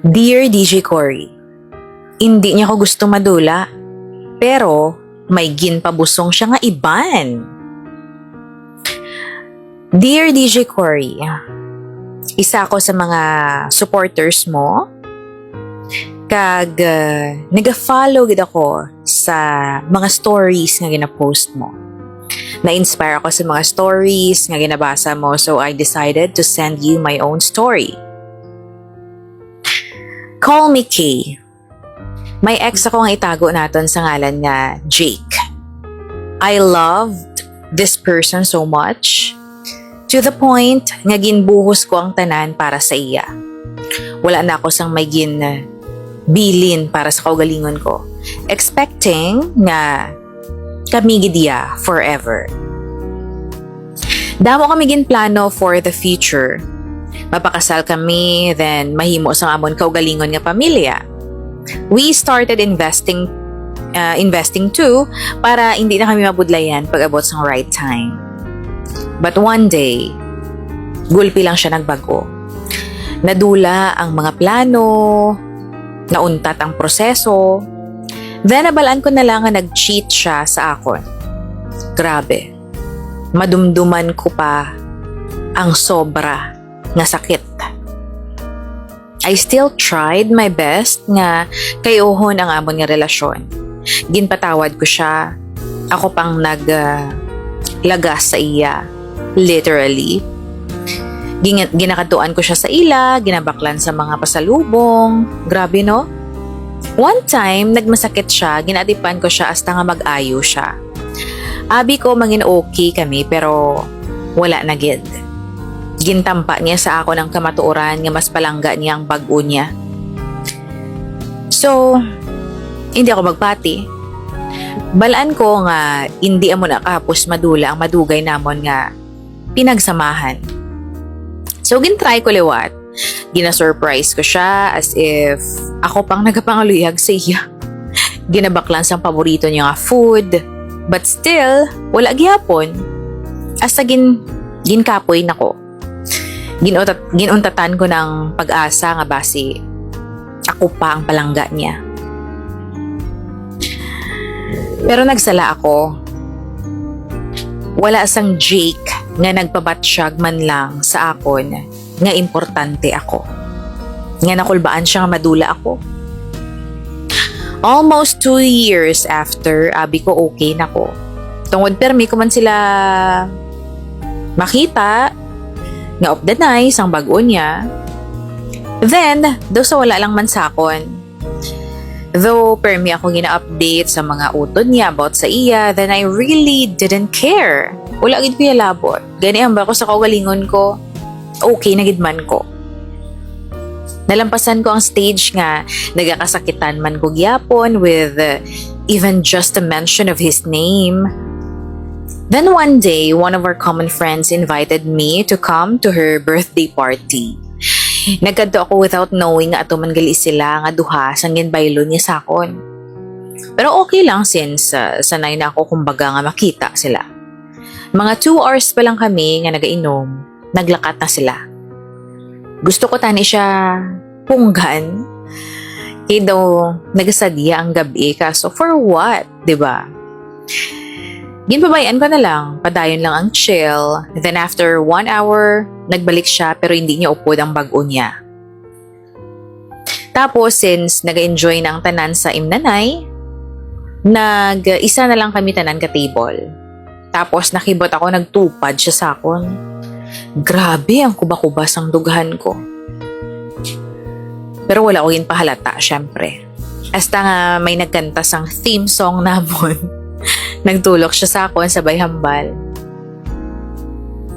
Dear DJ Cory, hindi niya ako gusto madula, pero may ginpabusong siya nga iban. Dear DJ Cory, isa ako sa mga supporters mo. Kag uh, nag-follow gid ako sa mga stories nga gina-post mo. Na-inspire ako sa mga stories nga ginabasa mo so I decided to send you my own story. Call me Kay. May ex ako nga itago naton sa ngalan nga Jake. I loved this person so much to the point nga ginbuhos ko ang tanan para sa iya. Wala na ako sang may gin bilin para sa kaugalingon ko. Expecting nga kami gidiya forever. Damo kami gin plano for the future. Mapakasal kami, then mahimo sa amon kaugalingon nga pamilya. We started investing uh, investing too para hindi na kami mabudlayan pag abot sa right time. But one day, gulpi lang siya nagbago. Nadula ang mga plano, nauntat ang proseso, then nabalaan ko na lang nga nag-cheat siya sa akon. Grabe. Madumduman ko pa ang sobra nga sakit. I still tried my best nga kayuhon ang amon nga relasyon. Ginpatawad ko siya. Ako pang nag uh, lagas sa iya. Literally. Gin- ginakatuan ko siya sa ila, ginabaklan sa mga pasalubong. Grabe no? One time, nagmasakit siya, ginatipan ko siya hasta nga mag-ayo siya. Abi ko mangin okay kami pero wala na gid. Gintampa niya sa ako ng kamatuoran nga mas palangga niya ang bag-o niya. So, hindi ako magpati. Balaan ko nga hindi amo nakahapos madula ang madugay namon nga pinagsamahan. So, gintry ko liwat. Gina-surprise ko siya as if ako pang nagapangaluyag sa iya. Ginabaklan sa paborito niya nga food. But still, wala gihapon. Asa gin, ginkapoy nako. Ginutat, ginuntatan ko ng pag-asa nga basi ako pa ang palangga niya. Pero nagsala ako. Wala sang Jake nga nagpabatsyag man lang sa akon nga importante ako. Nga nakulbaan siya nga madula ako. Almost two years after, abi ko okay na ko. Tungod permi ko man sila makita nga of the nice ang bago niya. Then, daw sa wala lang man sakon. Though permi ako gina-update sa mga utod niya about sa iya, then I really didn't care. Wala gid ko labot. Gani ang ko sa kaugalingon ko, okay na gid man ko. Nalampasan ko ang stage nga nagakasakitan man ko gyapon with uh, even just a mention of his name. Then one day, one of our common friends invited me to come to her birthday party. Nagkadto ako without knowing nga ato man gali sila nga duha sang ginbaylo niya sakon. Pero okay lang since uh, sanay na ako kumbaga nga makita sila. Mga two hours pa lang kami nga nagainom, naglakat na sila. Gusto ko tani siya punggan. Kaya daw nagasadya ang gabi kaso for what, 'di ba? Ginpabayan ko na lang, padayon lang ang chill. Then after one hour, nagbalik siya pero hindi niya upod ang bago niya. Tapos since nag-enjoy na ang tanan sa imnanay, nag-isa na lang kami tanan ka table. Tapos nakibot ako nagtupad siya sa akon. Grabe ang kubakubas ang dughan ko. Pero wala ko pahalata, syempre. Hasta nga may nagkanta sang theme song namon. Nagtulok siya sa akon sabay hambal.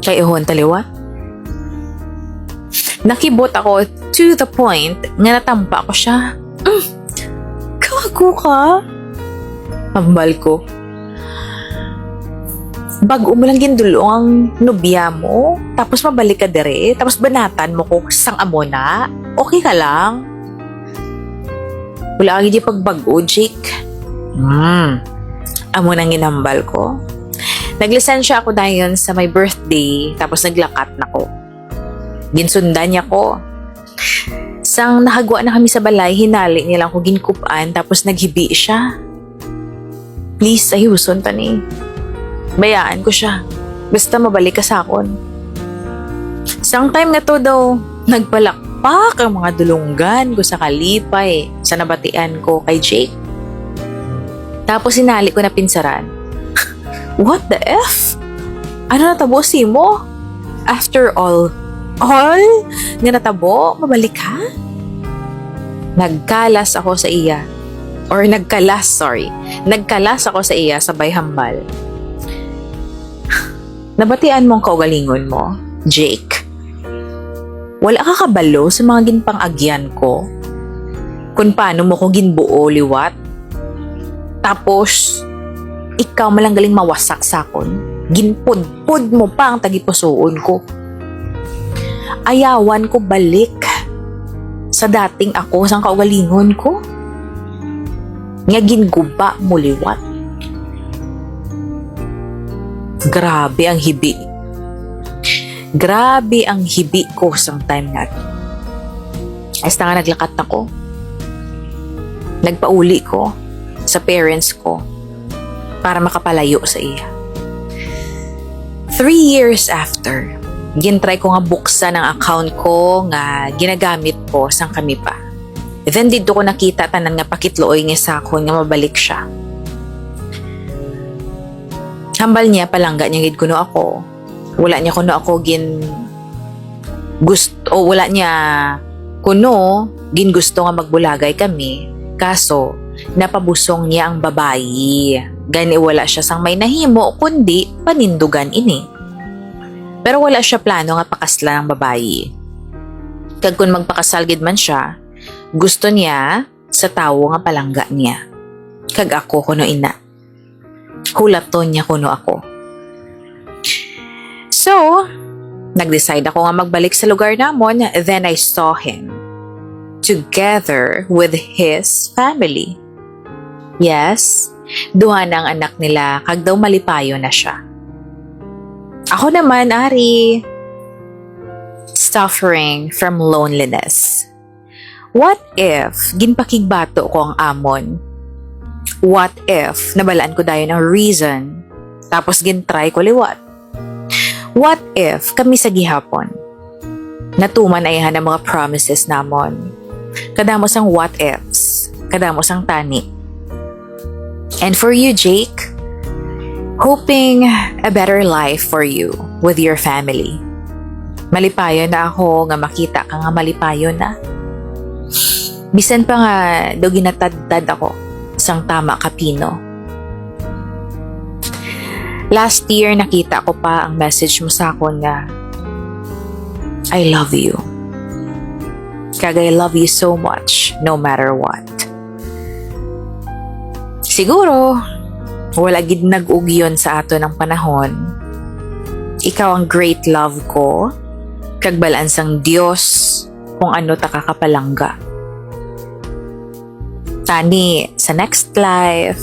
Kay ihon taliwa. Nakibot ako to the point nga natampa ko siya. Mm, kago ka? Hambal ko. Bago mo lang gindulong ang nobya mo, tapos mabalik ka dere, tapos banatan mo ko sang amo na, okay ka lang? Wala kang di pagbago, Jake. Hmm. Amo nang ginambal ko. Naglisensya ako dahil sa my birthday, tapos naglakat na ko. Ginsundan niya ko. Sang nakagwa na kami sa balay, hinali nilang ko ginkupan tapos naghibi siya. Please, ayuson tani. Bayaan ko siya. Basta mabalik ka sa akon. Sang time na to daw, nagpalakpak ang mga dulunggan ko sa kalipay sa nabatian ko kay Jake. Tapos sinali ko na pinsaran. What the F? Ano natabo si mo? After all, all nga natabo, mabalik ka? Nagkalas ako sa iya. Or nagkalas, sorry. Nagkalas ako sa iya sa hambal. Nabatian mong kaugalingon mo, Jake. Wala ka kabalo sa mga ginpang-agyan ko. Kung paano mo ko ginbuo liwat. Tapos, ikaw malang galing mawasak sa akon. Ginpudpud mo pa ang tagipusoon ko. Ayawan ko balik sa dating ako sang kaugalingon ko. Nga ginguba mo liwat. Grabe ang hibi. Grabe ang hibi ko sang time na to. Hasta nga naglakat ako. Nagpauli ko sa parents ko para makapalayo sa iya. Three years after, gintry ko nga buksan ang account ko nga ginagamit ko sang kami pa. Then dito ko nakita tanan nga pakitlooy nga sa akon nga mabalik siya. Hambal niya palangga niya gid kuno ako. Wala niya kuno ako gin gusto o wala niya kuno gin gusto nga magbulagay kami. Kaso napabusong niya ang babayi. Gani wala siya sang may nahimo kundi panindugan ini. Pero wala siya plano nga pakasla ng babayi. Kag kun magpakasal gid man siya, gusto niya sa tawo nga palangga niya. Kag ako kuno ina. Hulaton niya kuno ako. So, nag-decide ako nga magbalik sa lugar namon, then I saw him together with his family. Yes, duha na ang anak nila kag daw malipayo na siya. Ako naman, Ari, suffering from loneliness. What if ginpakigbato ko ang amon? What if nabalaan ko dayon ng reason tapos gintry ko liwat? What if kami sa gihapon? Natuman ay ng mga promises namon. Kadamos ang what ifs. Kadamos ang tani. And for you, Jake, hoping a better life for you with your family. Malipayon na ako nga makita ka nga malipayon na. Bisan pa nga daw ginatadtad ako sang tama kapino. Last year nakita ko pa ang message mo sa akin nga I love you. Kag I love you so much no matter what. Siguro, wala gid nag-ugyon sa ato ng panahon. Ikaw ang great love ko, kag balansang Dios kung ano ta kakapalangga. Tani, sa next life,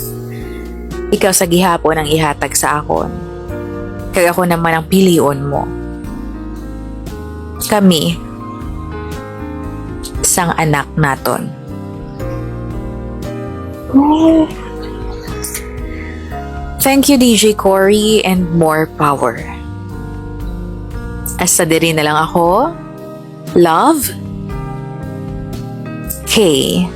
ikaw sa gihapon ang ihatag sa akon. Kag ako naman ang pilion mo. Kami, sang anak naton. Thank you, DJ Cory, and more power. Asa diri na lang ako. Love. K.